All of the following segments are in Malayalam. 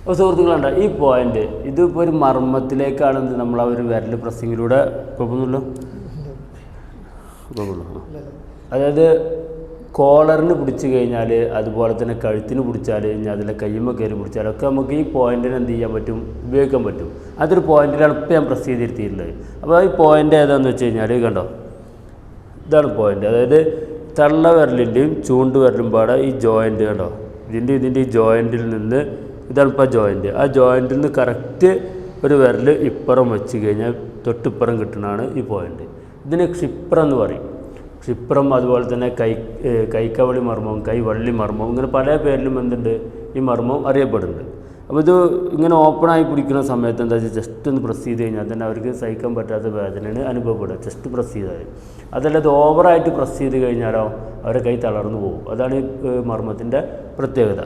അപ്പോൾ സുഹൃത്തുക്കളുണ്ട് ഈ പോയിന്റ് ഇതിപ്പോൾ ഒരു മർമ്മത്തിലേക്കാണ് നമ്മൾ ആ ഒരു വിരൽ പ്രസ്സിങ്ങിലൂടെ കുഴപ്പമൊന്നുമില്ല അതായത് കോളറിന് പിടിച്ചു കഴിഞ്ഞാൽ അതുപോലെ തന്നെ കഴുത്തിന് പിടിച്ചാൽ ഇനി അതിലെ കയ്യുമ്പോൾ കയറി പിടിച്ചാൽ ഒക്കെ നമുക്ക് ഈ പോയിന്റിന് എന്ത് ചെയ്യാൻ പറ്റും? ഉപയോഗിക്കാൻ പറ്റും. അതൊരു പോയിന്റിലാണ് ഇപ്പം ഞാൻ പ്രസ് ചെയ്തിരുത്തിയിട്ടുള്ളത്. അപ്പോൾ ഈ പോയിന്റ് ഏതാണെന്ന് വെച്ച് കഴിഞ്ഞാൽ കണ്ടോ? ഇതാണ് പോയിന്റ് അതായത് തള്ള വിരലിന്റെയും ചൂണ്ട് വിരലും പാടെ ഈ ജോയിന്റ് കേട്ടോ ഇതിന്റെ ഇതിന്റെ ഈ ജോയിന്റിൽ നിന്ന് ഇതാണ് ഇപ്പോൾ ജോയിന്റ് ആ ജോയിന്റിൽ നിന്ന് കറക്റ്റ് ഒരു വിരൽ ഇപ്പുറം വെച്ച് കഴിഞ്ഞാൽ തൊട്ടിപ്പുറം കിട്ടണതാണ് ഈ പോയിന്റ് ഇതിന് ക്ഷിപ്രം എന്ന് പറയും. ക്ഷിപ്രം അതുപോലെ തന്നെ കൈ കൈക്കവളി മർമ്മം കൈവള്ളി മർമ്മം ഇങ്ങനെ പല പേരിലും എന്തുണ്ട്? ഈ മർമ്മം അറിയപ്പെടുന്നുണ്ട്. അപ്പോൾ ഇത് ഇങ്ങനെ ഓപ്പണായി പിടിക്കുന്ന സമയത്ത് എന്താ വെച്ചാൽ ജസ്റ്റ് ഒന്ന് പ്രസ് ചെയ്ത് കഴിഞ്ഞാൽ തന്നെ അവർക്ക് സഹിക്കാൻ പറ്റാത്ത വേദനയാണ് അനുഭവപ്പെടുക. ജസ്റ്റ് പ്രസ് ചെയ്താൽ അതല്ല അത് ഓവറായിട്ട് പ്രസ് ചെയ്ത് കഴിഞ്ഞാലോ അവരുടെ കൈ തളർന്നു പോകും. അതാണ് മർമ്മത്തിന്റെ പ്രത്യേകത.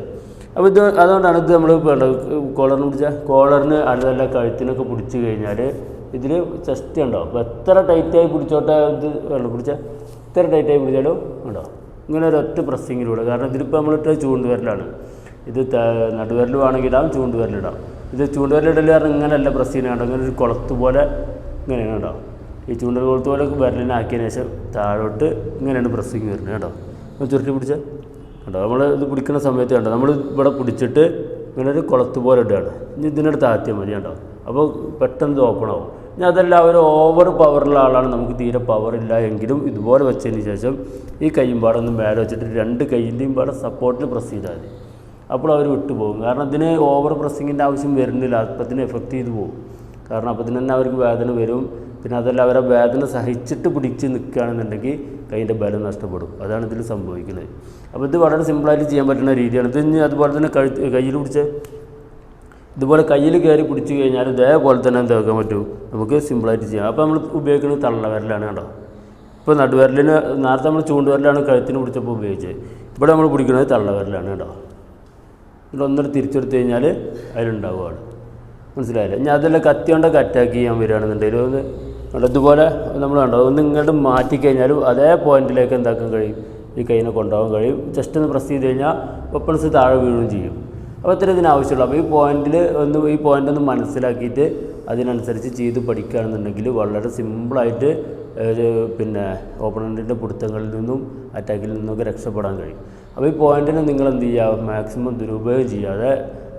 അപ്പോൾ ഇത് അതുകൊണ്ടാണ് ഇത് നമ്മൾ വേണ്ടത് കോളറിന് പിടിച്ചാൽ കോളറിന് അതല്ല കഴുത്തിനൊക്കെ പിടിച്ച് കഴിഞ്ഞാൽ ഇതിൽ ചെസ്റ്റ് ഉണ്ടാവും അപ്പോൾ എത്ര ടൈറ്റായി പിടിച്ചോട്ടെ ഇത് വേണം. പിടിച്ചാൽ എത്ര ടൈറ്റായി പിടിച്ചാലും ഉണ്ടാവും ഇങ്ങനെ ഒരൊറ്റ പ്രസ്സിങ്ങിലൂടെ കാരണം ഇതിലിപ്പോൾ നമ്മളിട്ട് ചൂണ്ടുവിരലാണ്. ഇത് നടുവിരൽ വേണമെങ്കിൽ ഇടാം ഇത് ചൂണ്ടുവിരലിടൽ കാരണം ഇങ്ങനെയല്ല പ്രസ് ചെയ്യുന്നത് ഇങ്ങനെ ഒരു കുളത്ത് പോലെ ഇങ്ങനെയാണ് കേട്ടോ ഈ ചൂണ്ടൽ കുളത്ത് പോലെ വിരലിനെ ആക്കിയതിന് ശേഷം താഴോട്ട് ഇങ്ങനെയാണ് പ്രസ്സിങ് വരുന്നത് കേട്ടോ. ഒന്ന് ചുരുട്ടി പിടിച്ചാൽ കേട്ടോ നമ്മൾ ഇത് പിടിക്കുന്ന സമയത്ത് കണ്ടോ? നമ്മൾ ഇവിടെ പിടിച്ചിട്ട് ഇങ്ങനെ ഒരു കുളത്ത് പോലെ ഇടുകയാണ്. ഇനി ഇതിനടുത്ത് താഴ്ത്തിയാൽ മതി കേട്ടോ അപ്പോൾ പെട്ടെന്ന് ഓപ്പൺ ആവും. ഇനി അതല്ല ഒരു ഓവർ പവറുള്ള ആളാണ്. നമുക്ക് തീരെ പവർ ഇല്ല എങ്കിലും ഇതുപോലെ വെച്ചതിന് ശേഷം ഈ കൈയും പാടൊന്ന് മേലെ വെച്ചിട്ട് രണ്ട് കൈയിന്റെയും പാടെ സപ്പോർട്ടിൽ പ്രസ് ചെയ്താൽ മതി. അപ്പോൾ അവർ വിട്ടുപോകും. കാരണം ഇതിന് ഓവർ പ്രസ്സിങ്ങിന്റെ ആവശ്യം വരുന്നില്ല. അപ്പത്തിന് എഫക്റ്റ് ചെയ്ത് പോകും. കാരണം അപ്പത്തിന് തന്നെ അവർക്ക് വേദന വരും. പിന്നെ അതല്ല അവരെ വേദന സഹിച്ചിട്ട് പിടിച്ച് നിൽക്കുകയാണെന്നുണ്ടെങ്കിൽ കൈന്റെ ബലം നഷ്ടപ്പെടും. അതാണ് ഇതിൽ സംഭവിക്കുന്നത്. അപ്പോൾ ഇത് വളരെ സിമ്പിളായിട്ട് ചെയ്യാൻ പറ്റുന്ന രീതിയാണ്. ഇത് ഇനി അതുപോലെ തന്നെ കഴുത്ത് കയ്യിൽ പിടിച്ച് ഇതുപോലെ കയ്യിൽ കയറി പിടിച്ചു കഴിഞ്ഞാൽ ഇതേപോലെ തന്നെ എന്താക്കാൻ പറ്റും? നമുക്ക് സിമ്പിളായിട്ട് ചെയ്യാം. അപ്പോൾ നമ്മൾ ഉപയോഗിക്കുന്നത് തള്ളവരലാണ് കേട്ടോ ഇപ്പോൾ നടുവരലിന് നേരത്തെ നമ്മൾ ചൂണ്ടുവരലാണ് കഴുത്തിന് പിടിച്ചപ്പോൾ ഉപയോഗിച്ചത്. ഇവിടെ നമ്മൾ പിടിക്കുന്നത് തള്ളവരലാണ് കേട്ടോ എന്നിട്ട് തിരിച്ചെടുത്തു കഴിഞ്ഞാൽ അതിലുണ്ടാവുകയാണ്. മനസ്സിലായില്ലേ? ഇനി അതെല്ലാം കത്തി അറ്റാക്ക് ചെയ്യാൻ വരികയാണെന്നുണ്ടെങ്കിൽ ഒന്ന് ഇതുപോലെ നമ്മൾ കണ്ടോ? ഒന്ന് ഇങ്ങോട്ട് മാറ്റിക്കഴിഞ്ഞാലും അതേ പോയിന്റിലേക്ക് എന്താക്കാൻ കഴിയും? ഈ കൈനെ കൊണ്ടുപോകാൻ കഴിയും. ജസ്റ്റ് ഒന്ന് പ്രസ് ചെയ്ത് കഴിഞ്ഞാൽ വെപ്പൺസ് താഴെ വീഴുകയും ചെയ്യും. അപ്പോൾ ഇത്ര ഇതിന് ആവശ്യമുള്ളൂ. അപ്പോൾ ഈ പോയിന്റിൽ ഒന്ന് ഈ പോയിന്റ് ഒന്ന് മനസ്സിലാക്കിയിട്ട് അതിനനുസരിച്ച് ചെയ്ത് പഠിക്കുകയാണെന്നുണ്ടെങ്കിൽ വളരെ സിമ്പിളായിട്ട് പിന്നെ ഓപ്പണന്റിന്റെ പിടുത്തങ്ങളിൽ നിന്നും അറ്റാക്കിൽ നിന്നൊക്കെ രക്ഷപ്പെടാൻ കഴിയും. അപ്പോൾ ഈ പോയിന്റിനെ നിങ്ങൾ എന്ത് ചെയ്യുക? മാക്സിമം ദുരുപയോഗം ചെയ്യാതെ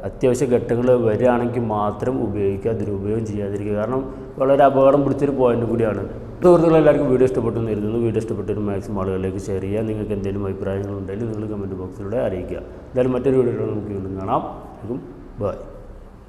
അത്യാവശ്യ ഘട്ടങ്ങൾ വരികയാണെങ്കിൽ മാത്രം ഉപയോഗിക്കുക ദുരുപയോഗം ചെയ്യാതിരിക്കുക. കാരണം വളരെ അപകടം പിടിച്ചൊരു പോയിന്റ് കൂടിയാണ്. സുഹൃത്തുക്കൾ എല്ലാവർക്കും വീഡിയോ ഇഷ്ടപ്പെട്ടു എന്ന് വീഡിയോ ഇഷ്ടപ്പെട്ടൊരു മാക്സിമം ആളുകളിലേക്ക് ഷെയർ ചെയ്യുക. നിങ്ങൾക്ക് എന്തെങ്കിലും അഭിപ്രായങ്ങളുണ്ടെങ്കിൽ നിങ്ങൾ കമന്റ് ബോക്സിലൂടെ അറിയിക്കുക. എന്തായാലും മറ്റൊരു വീഡിയോയിലൂടെ നമുക്ക് വീണ്ടും കാണാം. ബൈ